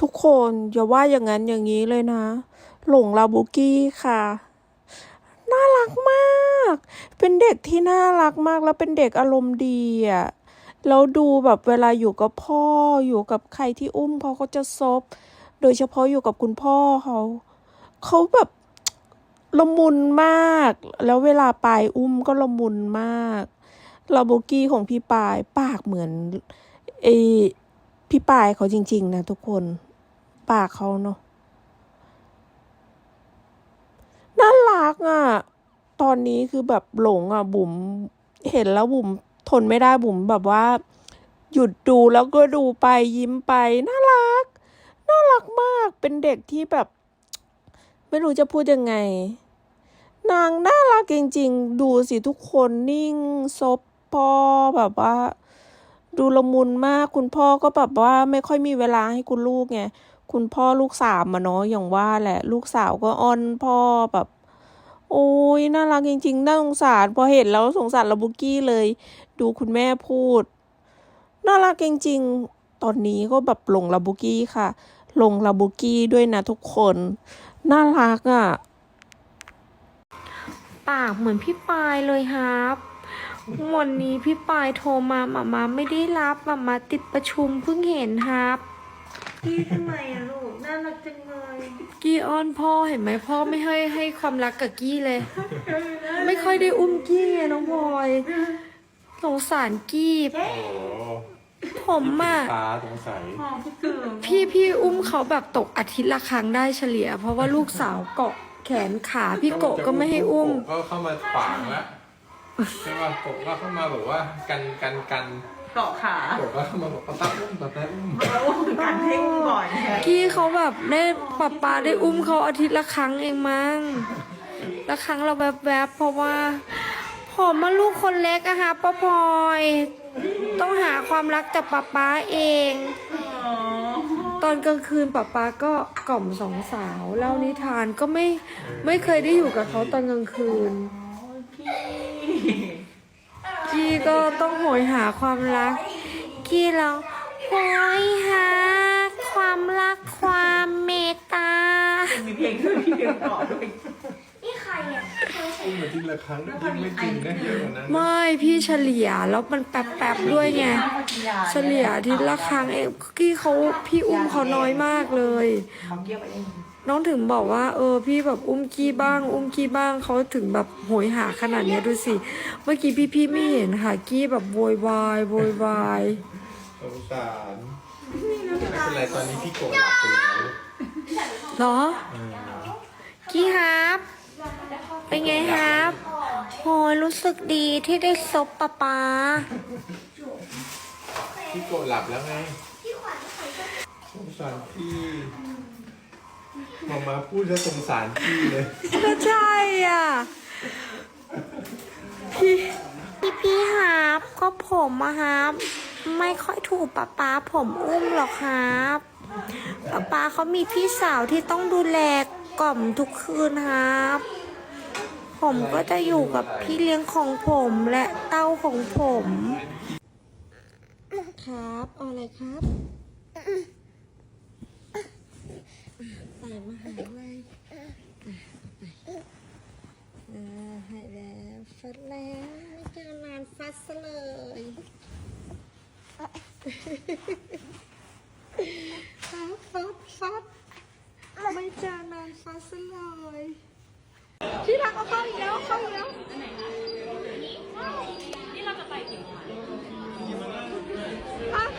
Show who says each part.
Speaker 1: ทุกคนอย่าว่าอย่างนั้นอย่างนี้เลยนะ หลงลาบุกี้ค่ะ น่ารักมาก เป็นเด็กที่น่ารักมากแล้วเป็นเด็กอารมณ์ดีอะแล้วดูแบบเวลาอยู่กับพ่ออยู่กับใครที่อุ้มเขาก็จะซบ โดยเฉพาะอยู่กับคุณพ่อเขาเขาแบบละมุนมาก แล้วเวลาปายอุ้มก็ละมุนมากลาโบกี้ของพี่ปายปากเหมือนไอพี่ปายเขาจริง ๆ นะทุกคน ปากเขาเนาะน่ารักอะ ตอนนี้คือแบบหลงอะ บุ๋มเห็นแล้วบุ๋มทนไม่ได้บุ๋มแบบว่า หยุดดูแล้วก็ดูไปยิ้มไป น่ารัก น่ารักมากเป็นเด็กที่แบบ ไม่รู้จะพูดยังไง นางน่ารักจริง ๆ ดูสิทุกคนนิ่งซบพ่อแบบว่าดูละมุนมากคุณพ่อก็แบบว่าไม่ค่อยมีเวลาให้คุณลูกไง คุณพ่อลูกสามอะเนาะอย่างว่าแหละลูกสาวก็อ้อนพ่อแบบ โอ้ยน่ารักจริงๆน่าสงสารพอเห็นแล้วสงสารลาบุกี้เลย ดูคุณแม่พูดน่ารักจริงๆตอนนี้ก็แบบหลงลาบุกี้ค่ะหลงลาบุกี้ด้วยนะทุกคนน่ารักอะ
Speaker 2: ปากเหมือนพี่ปายเลยครับวันนี้พี่ปายโทรมาหมามาไม่ได้รับหมามาติดประชุมเพิ่งเห็นครับ
Speaker 3: กี้ทำไมอะลูก น่ารักจังเลย
Speaker 2: กี้อ้อนพ่อเห็นไหมพ่อไม่ให้ให้ความรักกับกี้เลย ไม่ค่อยได้อุ้มกี้ไงน้องพลอยสงสารกี้
Speaker 4: โอ้
Speaker 2: ผมอะ
Speaker 4: ฟ้าสงสัย
Speaker 3: มองพี่เกิด
Speaker 2: พี่พี่อุ้มเขาแบบตกอาทิตย์ละครั้งได้เฉลี่ย เพราะว่าลูกสาวเกาะแขนขาพี่โกะก็ไม่ให้อุ้ม
Speaker 4: โกะก็เข้ามาขวางแล้วใช่ป่ะโกะก็เข้ามาบอกว่ากันกันกัน
Speaker 3: เกาะขา
Speaker 4: โกะก็เข้ามาบอกป้าป้าอุ้มป้าป้าอุ้ม
Speaker 3: มาอุ้มกันเพ่งบ่อยแฮะ
Speaker 2: กี้เขาแบบได้ป๊าป๊าได้อุ้มเขาอาทิตย์ละครั้งเองมั้งละครั้งเราแวบๆเพราะว่าผมมาลูกคนเล็กอะค่ะป้าพลอย ต้องหาความรักจากป๊าป๊าเอง
Speaker 3: อ๋อ
Speaker 2: ตอนกลางคืนป๊าป๊าก็กล่อมสองสาวเล่านิทานก็ไม่ไม่เคยได้อยู่กับเขาตอนกลางคืน
Speaker 3: กี้
Speaker 2: กี้ก็ต้องโหยหาความรัก กี้เราโหย
Speaker 4: อุ้มมาทีละครั้งยิ่งไม่จริงนะเยอะกว่านั้น
Speaker 2: ไม่พี่เฉลี่ยแล้วมันแป๊บๆด้วยไง เฉลี่ยอาทีละครั้งเองกี้เขาพี่อุ้มเขาน้อยมากเลย
Speaker 3: เขาเกี่ยวไปเอง
Speaker 2: น้องถึงบอกว่า เออ พี่แบบอุ้มกี้บ้าง อุ้มกี้บ้างเขาถึงแบบโหยหาขนาดเนี้ยดูสิ เมื่อกี้พี่พี่ๆไม่เห็นค่ะกี้แบบโวยวายโวยวาย
Speaker 4: สงสารไม่เป็นไรตอนนี้พี่โกะหลับไปแล้ว
Speaker 2: เนาะ
Speaker 4: เออ
Speaker 2: กี้ครับ เป็นไงครับโหยรู้สึกดีที่ได้ซบป๊าป๊า
Speaker 4: พี่โกะหลับแล้วไงสงสารพี่มามาพูดแล้วสงสารพี่เลย
Speaker 2: ก็ใช่อะ พี่ พี่พี่ครับ ก็ผมอะครับ ไม่ค่อยถูกป๊าป๊าผมอุ้มหรอกครับป๊าป๊าเขามีพี่สาวที่ต้องดูแลกล่อมทุกคืนครับ ผมก็จะอยู่กับพี่เลี้ยงของผมและเต้าของผม ครับเอาอะไรครับใส่มาหาเลยให้แล้วฟัดแล้วไม่เจอนานฟัดซะเลยฟัดฟัดฟัดไม่เจอนานฟัดซะเลยที่รักเอาเข้าอีกแล้วเข้าอีกแล้ว